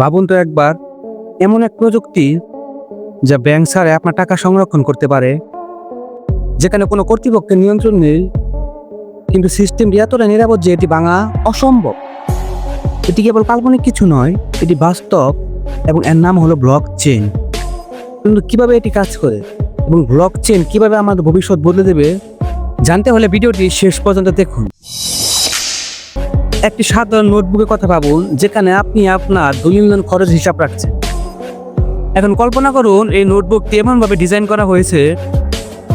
ভাবুন তো একবার, এমন এক প্রযুক্তি যা ব্যাংক ছাড়ে আপনার টাকা সংরক্ষণ করতে পারে, যেখানে কোনো কর্তৃপক্ষের নিয়ন্ত্রণ নেই, কিন্তু সিস্টেমটি এতটা নিরাপদ যে এটি ভাঙা অসম্ভব। এটি কেবল কাল্পনিক কিছু নয়, এটি বাস্তব এবং এর নাম হলো ব্লক চেন কিন্তু কীভাবে এটি কাজ করে এবং ব্লক চেন কীভাবে আমাদের ভবিষ্যৎ বদলে দেবে, জানতে হলে ভিডিওটি শেষ পর্যন্ত দেখুন। একটি সাধারণ নোটবুকের কথা ভাবুন, যেখানে আপনি আপনার দৈনন্দিন খরচ হিসাব রাখছেন। এখন কল্পনা করুন, এই নোটবুকটি এমনভাবে ডিজাইন করা হয়েছে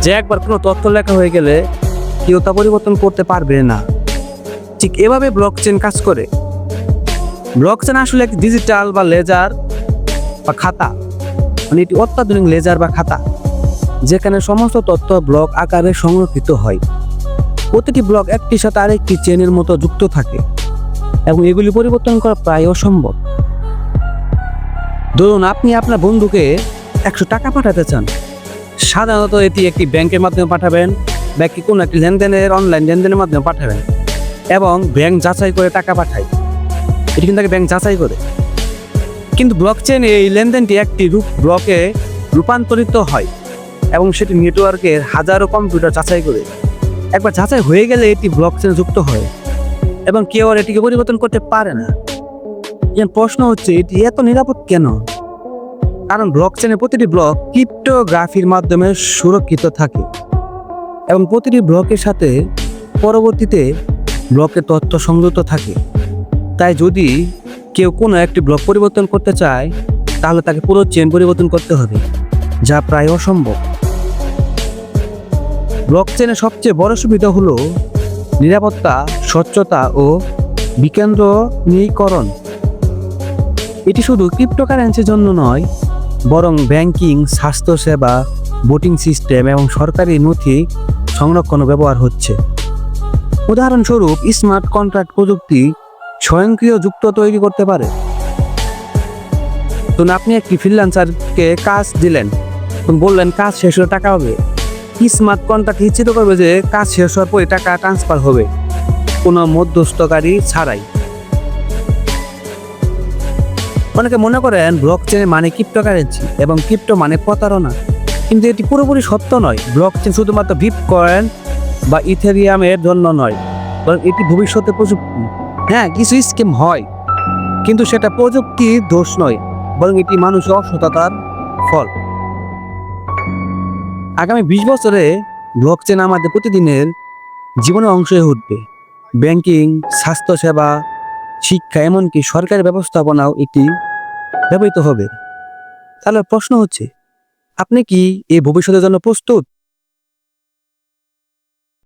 যে একবার কোনো তথ্য লেখা হয়ে গেলে কেউ তা পরিবর্তন করতে পারবে না। ঠিক এভাবে ব্লক চেন কাজ করে। ব্লক চেন আসলে একটি ডিজিটাল বা লেজার বা খাতা। মানে এটি অত্যাধুনিক লেজার বা খাতা, যেখানে সমস্ত তথ্য ব্লক আকারে সংরক্ষিত হয়। প্রতিটি ব্লক একটির সাথে আরেকটি চেনের মতো যুক্ত থাকে এবং এগুলি পরিবর্তন করা প্রায় অসম্ভব। ধরুন আপনি আপনার বন্ধুকে একশো টাকা পাঠাতে চান। সাধারণত এটি একটি ব্যাংকের মাধ্যমে পাঠাবেন বা কোনো একটি লেনদেনের অনলাইন লেনদেনের মাধ্যমে পাঠাবেন এবং ব্যাংক যাচাই করে টাকা পাঠায়। এটি কিন্তু ব্যাংক যাচাই করে। কিন্তু ব্লক চেন এই লেনদেনটি একটি রূপ ব্লকে রূপান্তরিত হয় এবং সেটি নেটওয়ার্কের হাজারো কম্পিউটার যাচাই করে। একবার যাচাই হয়ে গেলে এটি ব্লক চেনে যুক্ত হয় এবং কেউ আর এটিকে পরিবর্তন করতে পারে না। এখন প্রশ্ন হচ্ছে, এটি এত নিরাপদ কেন? কারণ ব্লক চেনের প্রতিটি ব্লক ক্রিপ্টোগ্রাফির মাধ্যমে সুরক্ষিত থাকে এবং প্রতিটি ব্লকের সাথে পরবর্তীতে ব্লকের তথ্য সংযুক্ত থাকে। তাই যদি কেউ কোনো একটি ব্লক পরিবর্তন করতে চায়, তাহলে তাকে পুরো চেন পরিবর্তন করতে হবে, যা প্রায় অসম্ভব। ব্লক চেনের সবচেয়ে বড় সুবিধা হলো নিরাপত্তা, স্বচ্ছতা ও বিকেন্দ্রীকরণ এটি শুধু ক্রিপ্টোকারেন্সির জন্য নয়, বরং ব্যাংকিং, স্বাস্থ্যসেবা, ভোটিং সিস্টেম এবং সরকারি নথি সংরক্ষণও ব্যবহার হচ্ছে। উদাহরণস্বরূপ, স্মার্ট কন্ট্রাক্ট প্রযুক্তি স্বয়ংক্রিয় যুক্ত তৈরি করতে পারে। তো আপনি একটি ফ্রিল্যান্সারকে কাজ দিলেন বললেন, কাজ শেষ হলে টাকা হবে। স্মার্ট কন্ট্রাক্ট নিশ্চিত করবে যে কাজ শেষ হওয়ার পরে টাকা ট্রান্সফার হবে? কোনো মধ্যস্থকারী ছাড়াই। অনেকে মনে করেন ব্লক চেন মানে ক্রিপ্টোকারেন্সি এবং ক্রিপ্টো মানে প্রতারণা। কিন্তু এটি পুরোপুরি সত্য নয়। ব্লক চেন শুধুমাত্র ভিপ কয়েন বা ইথেরিয়ামের জন্য নয়, বরং এটি ভবিষ্যতে প্রযুক্তি। হ্যাঁ কিছু স্কিম হয়, কিন্তু সেটা প্রযুক্তির দোষ নয়, বরং এটি মানুষের অসততার ফল। আগামী বিশ বছরে ব্লক চেন আমাদের প্রতিদিনের জীবনের অংশ হয়ে উঠবে ব্যাংকিং স্বাস্থ্যসেবা, শিক্ষা, এমনকি সরকারি ব্যবস্থাপনাও এটি ব্যবহৃত হবে। তাহলে প্রশ্ন হচ্ছে, আপনি কি এই ভবিষ্যতের জন্য প্রস্তুত?